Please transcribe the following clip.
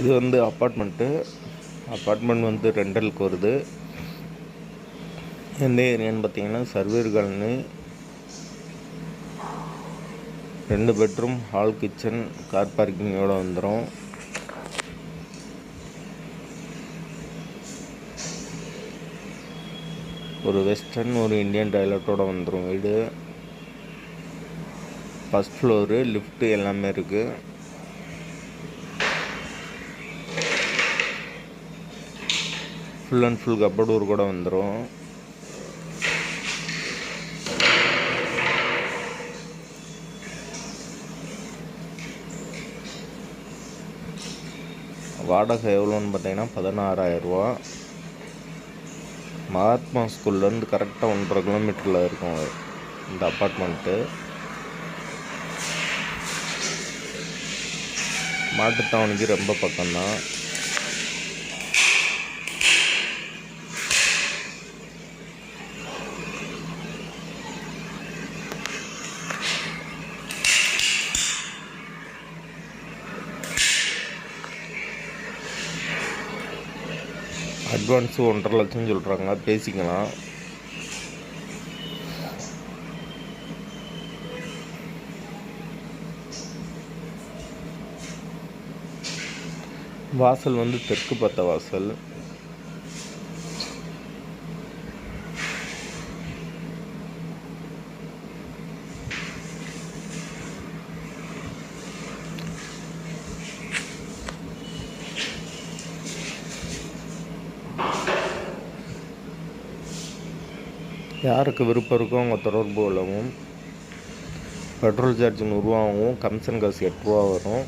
இது வந்து apartment. Apartment வந்து ரெண்டலுக்கு வருது. எந்த ஏரியான்னு பார்த்தீங்கன்னா சர்வேர் காலனி ரெண்டு பெட்ரூம் ஹால் கிச்சன் கார் பார்க்கிங்கோடு வந்துடும் ஒரு வெஸ்டர்ன் ஒரு இந்தியன் டாய்லெட்டோட வந்துடும் வீடு. ஃபஸ்ட் ஃப்ளோரு லிஃப்ட்டு எல்லாமே இருக்குது ஃபுல் அண்ட் ஃபுல் கப்படூர் கூட வந்துடும் வாடகை எவ்வளோன்னு பார்த்தீங்கன்னா பதினாறாயிரரூவா. மகாத்மா ஸ்கூல்லேருந்து கரெக்டாக ஒன்றரை கிலோமீட்டரில் இருக்கும் இந்த அப்பார்ட்மெண்ட்டு. மாட்டுத்தாவணிக்கு ரொம்ப பக்கம்தான். அட்வான்ஸு ஒன்றரை லட்சம் சொல்கிறாங்க பேசிக்கலாம். வாசல் வந்து தெற்கு பார்த்த வாசல். யாருக்கு விருப்பம் இருக்கோ அவங்க தொடர்பு கொள்ளவும் பெட்ரோல் சார்ஜ் நூறுரூவாவும் கமிஷன் காசு எட்டு ரூபா வரும்.